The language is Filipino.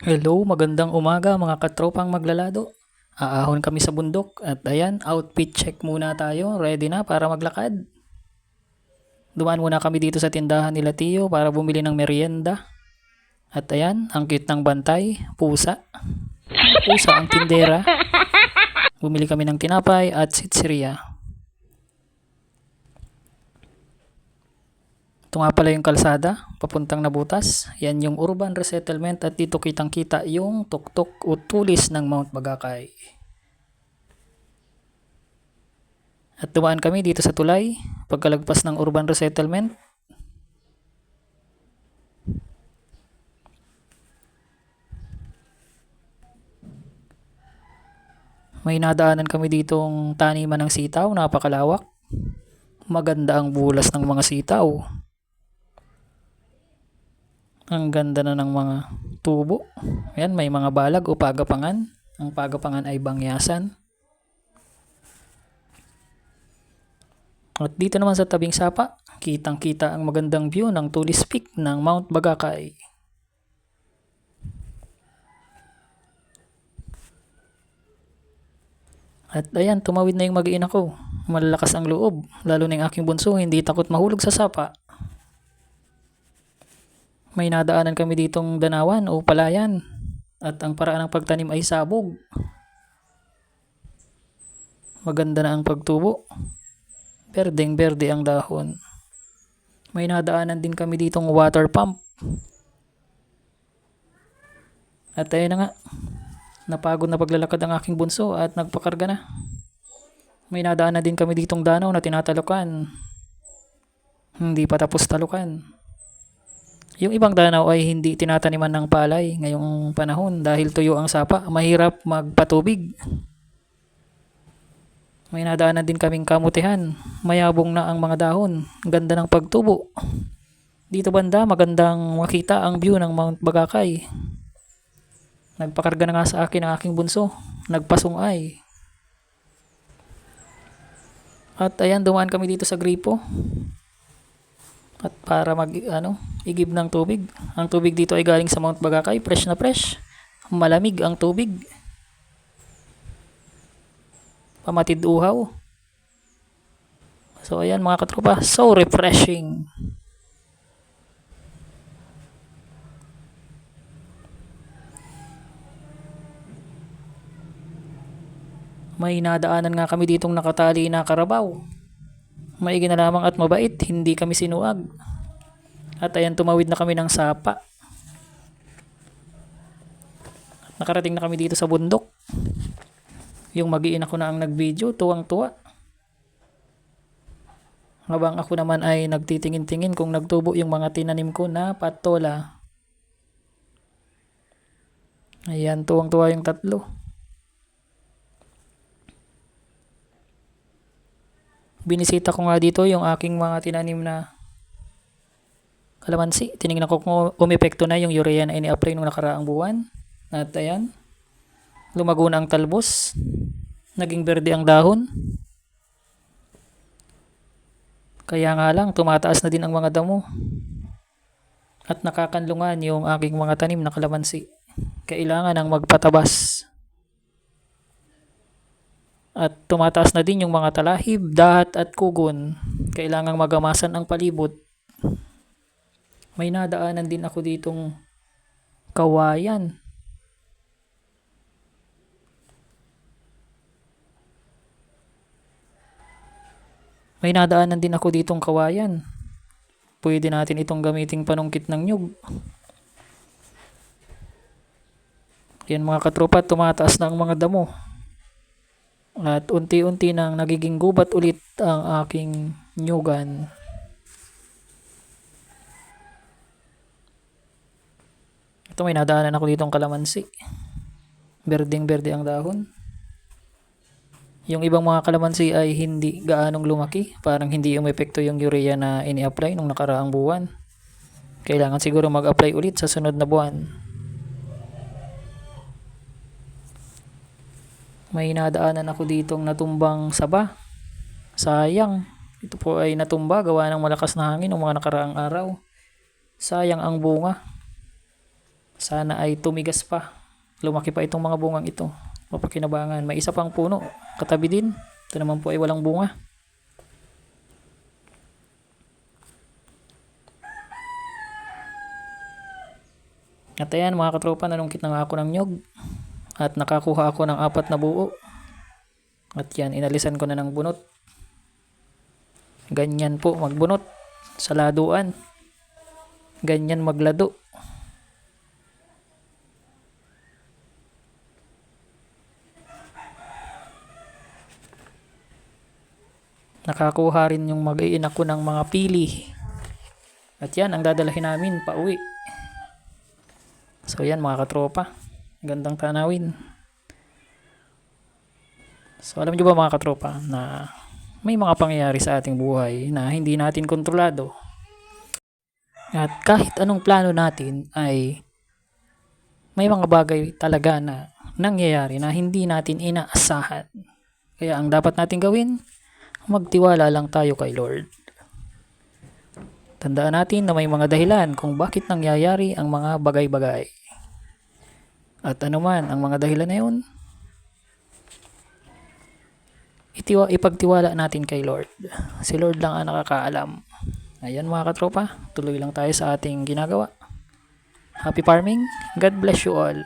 Hello, magandang umaga mga katropang maglalado. Aahon kami sa bundok at ayan, outfit check muna tayo. Ready na para maglakad. Dumaan muna kami dito sa tindahan nila Tio para bumili ng merienda. At ayan, ang cute ng bantay, pusa. Pusa ang tindera. Bumili kami ng tinapay at sitsiriya. Ito nga pala yung kalsada, papuntang Nabutas. Yan yung urban resettlement at dito kitang kita yung tuktok o tulis ng Mount Bagakay. At dumaan kami dito sa tulay, pagkalagpas ng urban resettlement. May nadaanan kami ditong taniman ng sitaw, napakalawak. Maganda ang bulas ng mga sitaw. Ang ganda na ng mga tubo. Ayan, may mga balag o pagapangan. Ang pagapangan ay bangyasan. At dito naman sa tabing sapa, kitang-kita ang magandang view ng Tulis Peak ng Mount Bagakay. At ayan, tumawid na yung mag-iina ko. Malalakas ang loob, lalo na yung aking bunso, hindi takot mahulog sa sapa. May nadaanan kami ditong danawan o palayan at ang paraan ng pagtanim ay sabog. Maganda na ang pagtubo. Berdeng berde ang dahon. May nadaanan din kami ditong water pump. At ayun na nga, napagod na paglalakad ang aking bunso at nagpakarga na. May nadaanan din kami ditong danaw na tinatalukan. Hindi pa tapos talukan. Yung ibang danaw ay hindi tinataniman ng palay ngayong panahon dahil tuyo ang sapa. Mahirap magpatubig. May nadaanan din kaming kamutihan. Mayabong na ang mga dahon. Ganda ng pagtubo. Dito banda magandang makita ang view ng Mount Bagakay. Nagpakarga na nga sa akin ang aking bunso. Nagpasungay. At ayan, dumaan kami dito sa gripo. At para mag, ano, igib ng tubig. Ang tubig dito ay galing sa Mount Bagakay. Fresh na fresh. Malamig ang tubig. Pamatid uhaw. So ayan mga katropa, so refreshing. May nadaanan nga kami ditong nakatali na karabaw. Maigi na lamang at mabait, hindi kami sinuag. At ayan tumawid na kami ng sapa. At nakarating na kami dito sa bundok. Yung magiin ako na ang nag-video, tuwang-tuwa. Habang ako naman ay nagtitingin-tingin kung nagtubo yung mga tinanim ko na patola. Ayan, tuwang-tuwa yung tatlo. Binisita ko nga dito yung aking mga tinanim na kalamansi. Tinignan ko kung umepekto na yung urea na ini-apply nung nakaraang buwan. At ayan, lumago na ang talbos. Naging berde ang dahon. Kaya nga lang, tumataas na din ang mga damo. At nakakanlungan yung aking mga tanim na kalamansi. Kailangan ng magpatabas. At tumataas na din yung mga talahib, dahat at kugon. Kailangang magamasan ang palibot. May nadaanan din ako ditong kawayan. May nadaanan din ako ditong kawayan. Pwede natin itong gamiting panungkit ng nyug. Yan mga katropa, tumataas na ang mga damo. At unti-unti nang nagiging gubat ulit ang aking nyugan. Ito may nadaanan ako ditong kalamansi. Berdeng berde ang dahon. Yung ibang mga kalamansi ay hindi gaanong lumaki. Parang hindi umepekto yung urea na ini-apply nung nakaraang buwan. Kailangan siguro mag-apply ulit sa sunod na buwan. May nadaanan ako ditong natumbang saba. Sayang. Ito po ay natumba gawa ng malakas na hangin ng mga nakaraang araw. Sayang ang bunga. Sana ay tumigas pa. Lumaki pa itong mga bungang ito. Mapakinabangan. May isa pang puno. Katabi din. Ito naman po ay walang bunga. At ayan mga katropa, nanungkit na nga ako ng nyog. At nakakuha ako ng apat na buo. At yan, inalisan ko na ng bunot. Ganyan po, magbunot. Sa laduan. Ganyan maglado. Nakakuha rin yung mag-iinak ko ng mga pili. At yan, ang dadalahin namin pa uwi. So yan mga katropa. Gandang tanawin. So alam nyo ba mga katropa na may mga pangyayari sa ating buhay na hindi natin kontrolado. At kahit anong plano natin ay may mga bagay talaga na nangyayari na hindi natin inaasahan. Kaya ang dapat natin gawin, magtiwala lang tayo kay Lord. Tandaan natin na may mga dahilan kung bakit nangyayari ang mga bagay-bagay. At anuman ang mga dahilan na yun, itiwa, ipagtiwala natin kay Lord. Si Lord lang ang nakakaalam. Ayan mga katropa, tuloy lang tayo sa ating ginagawa. Happy farming. God bless you all.